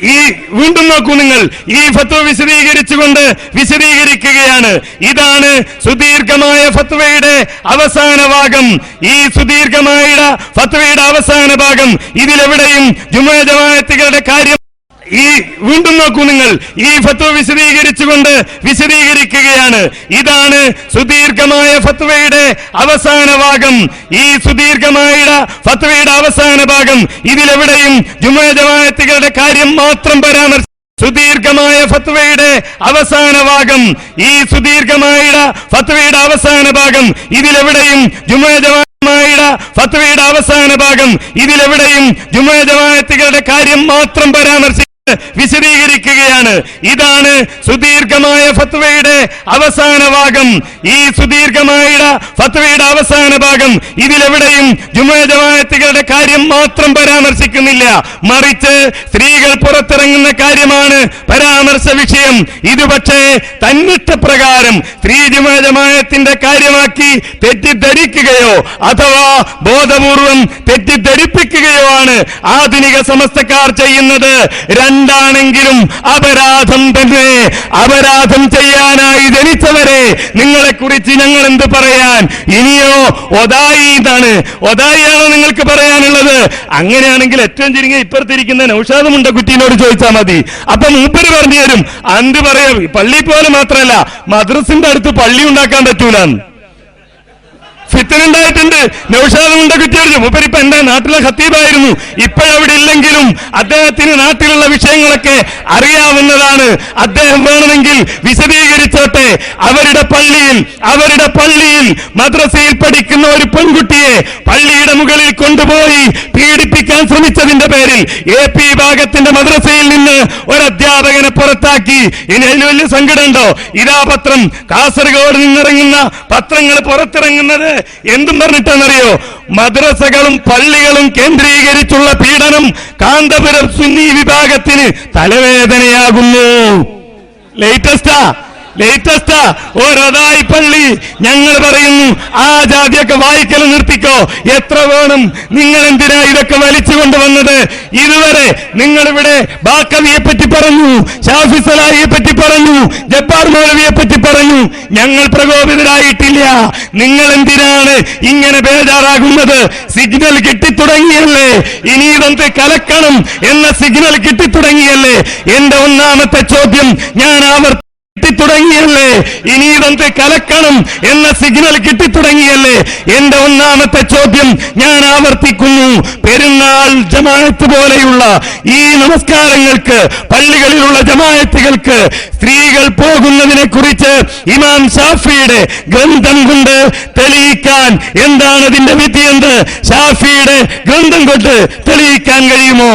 ഈ വീണ്ടും നോക്കൂ നിങ്ങൾ. ഈ ഫത്വ വിശദീകരിച്ചുകൊണ്ട് വിശദീകരിക്കുകയാണ്. ഇതാണ് സുദീർഘമായ ഫത്വയുടെ അവസാന ഭാഗം. ഈ സുദീർഘമായ ഫത്വയുടെ അവസാന ഭാഗം ഇതിലെവിടെയും ജുമാ ജമാഅത്തുകളുടെ കാര്യം ഈ വീണ്ടും നോക്കൂ നിങ്ങൾ. ഈ ഫത്വ വിശദീകരിച്ചുകൊണ്ട് വിശദീകരിക്കുകയാണ്. ഇതാണ് സുദീർഘമായ ഫത്വയുടെ അവസാന ഭാഗം. ഈ സുദീർഘമായ ഫത്വയുടെ അവസാന ഭാഗം. ഇതിലെവിടെയും ജുമാ ജമാഅത്തുകളുടെ കാര്യം മാത്രം പരാമർശിച്ചു സുദീർഘമായ ഫത്വയുടെ അവസാന ഭാഗം. ഈ സുദീർഘമായ ഫത്വയുടെ അവസാന ഭാഗം. ഇതിലെവിടെയും ജുമാ ഫത്വയുടെ അവസാന ഭാഗം. ഇതിലെവിടെയും ജുമാ ജമാഅത്തുകളുടെ കാര്യം മാത്രം പരാമർശിച്ചു വിശദീകരിക്കുകയാണ്. ഇതാണ് സുദീർഘമായ ഫത്വയുടെ അവസാന ഭാഗം. ഈ സുദീർഘമായ ഫത്വയുടെ അവസാന ഭാഗം ഇതിലെവിടെയും ജുമാ ജമാഅത്തുകളുടെ കാര്യം മാത്രം പരാമർശിക്കുന്നില്ല. മറിച്ച് സ്ത്രീകൾ പുറത്തിറങ്ങുന്ന കാര്യമാണ് പരാമർശ വിഷയം. ഇതുപക്ഷേ തന്നിട്ട പ്രകാരം സ്ത്രീ ജുമജമായത്തിന്റെ കാര്യമാക്കി തെറ്റിദ്ധരിക്കുകയോ അഥവാ ബോധപൂർവം തെറ്റിദ്ധരിപ്പിക്കുകയോ ആണ് ആധുനിക സമസ്തക്കാർ ചെയ്യുന്നത്. രണ്ടാണെങ്കിലും അപരാധം തന്നെ. അപരാധം ചെയ്യാനായി ജനിച്ചവരെ നിങ്ങളെ കുറിച്ച് ഞങ്ങൾ എന്ത് പറയാൻ? ഇനിയോ ഒതായി എന്നാണ്. ഒതായിയാണോ നിങ്ങൾക്ക് പറയാനുള്ളത്? അങ്ങനെയാണെങ്കിൽ ഏറ്റവും ചുരുങ്ങിയ ഇപ്പുറത്തിരിക്കുന്ന നൌഷാദ് കുട്ടീനോട് ചോദിച്ചാൽ മതി. അപ്പൊ മൂപ്പര് പറഞ്ഞു തരും. അന്ത് പറയാം പള്ളി പോലെ മാത്രമല്ല മദ്രസിന്റെ അടുത്ത് പള്ളി ഉണ്ടാക്കാൻ പറ്റൂലെന്ന്. ഫിത്തനുണ്ടായിട്ടുണ്ട്. നൌഷാദ് മുണ്ടക്കുറ്റിയോട് മുപ്പരിപ്പ എന്റെ നാട്ടിലെ ഖത്തീബായിരുന്നു. ഇപ്പോഴവിടെ ഇല്ലെങ്കിലും അദ്ദേഹത്തിന് നാട്ടിലുള്ള വിഷയങ്ങളൊക്കെ അറിയാവുന്നതാണ്. അദ്ദേഹം വേണമെങ്കിൽ വിശദീകരിച്ചോട്ടെ. അവരുടെ പള്ളിയിൽ അവരുടെ പള്ളിയിൽ മദ്രസയിൽ പഠിക്കുന്ന ഒരു പെൺകുട്ടിയെ പള്ളിയുടെ മുകളിൽ കൊണ്ടുപോയി പീഡിപ്പിക്കാൻ ശ്രമിച്ചതിന്റെ പേരിൽ എ പി വിഭാഗത്തിന്റെ മദ്രസയിൽ നിന്ന് ഒരു അധ്യാപകനെ പുറത്താക്കി. ഇനി അതിന് വലിയ സങ്കടമുണ്ടോ? ഇതാ പത്രം. കാസർഗോഡ് നിന്നിറങ്ങുന്ന പത്രങ്ങൾ പുറത്തിറങ്ങുന്നത് എന്തും പറഞ്ഞിട്ടാണെന്നറിയോ? മദ്രസകളും പള്ളികളും കേന്ദ്രീകരിച്ചുള്ള പീഡനം കാന്തപുരം സുന്നി വിഭാഗത്തിന് തലവേദനയാകുന്നു. ലേറ്റസ്റ്റാ ലേറ്റസ്റ്റാ ഓരോതായി പള്ളി. ഞങ്ങൾ പറയുന്നു ആ ജാതിയൊക്കെ വായിക്കൽ നിർത്തിക്കോ. എത്ര വേണം നിങ്ങൾ എന്തിനാ ഇതൊക്കെ വലിച്ചു കൊണ്ടുവന്നത്? ഇതുവരെ നിങ്ങൾ ഇവിടെ ബാക്കവിയെ പറ്റി പറഞ്ഞു ഷാഫി സലാഹിയെ പറ്റി പറഞ്ഞു ജബ്ബാർ മൗലവിയെ പറ്റി പറഞ്ഞു. ഞങ്ങൾ പ്രകോപിതരായിട്ടില്ല. നിങ്ങൾ എന്തിനാണ് ഇങ്ങനെ ബേജാറാകുന്നത്? സിഗ്നൽ കിട്ടിത്തുടങ്ങിയല്ലേ? ഇനി ഇതെന്ത് കലക്കണം എന്ന സിഗ്നൽ കിട്ടിത്തുടങ്ങിയല്ലേ? എന്റെ ഒന്നാമത്തെ ചോദ്യം ഞാൻ ആവർത്തി കിട്ടിത്തുടങ്ങിയല്ലേ? ഇനി ഇതൊന്ന് കലക്കണം എന്ന സിഗ്നൽ കിട്ടിത്തുടങ്ങിയല്ലേ? എന്റെ ഒന്നാമത്തെ ചോദ്യം ഞാൻ ആവർത്തിക്കുന്നു. പെരുന്നാൾ ജമാഅത്ത് പോലെയുള്ള ഈ നമസ്കാരങ്ങൾക്ക് പള്ളികളിലുള്ള ജമാഅത്തുകൾക്ക് സ്ത്രീകൾ പോകുന്നതിനെ കുറിച്ച് ഇമാം ഷാഫിയുടെ ഗ്രന്ഥം കൊണ്ട് തെളിയിക്കാൻ എന്താണ് അതിന്റെ വിധിയെന്ന് ഷാഫിയുടെ ഗ്രന്ഥം കൊണ്ട് തെളിയിക്കാൻ കഴിയുമോ?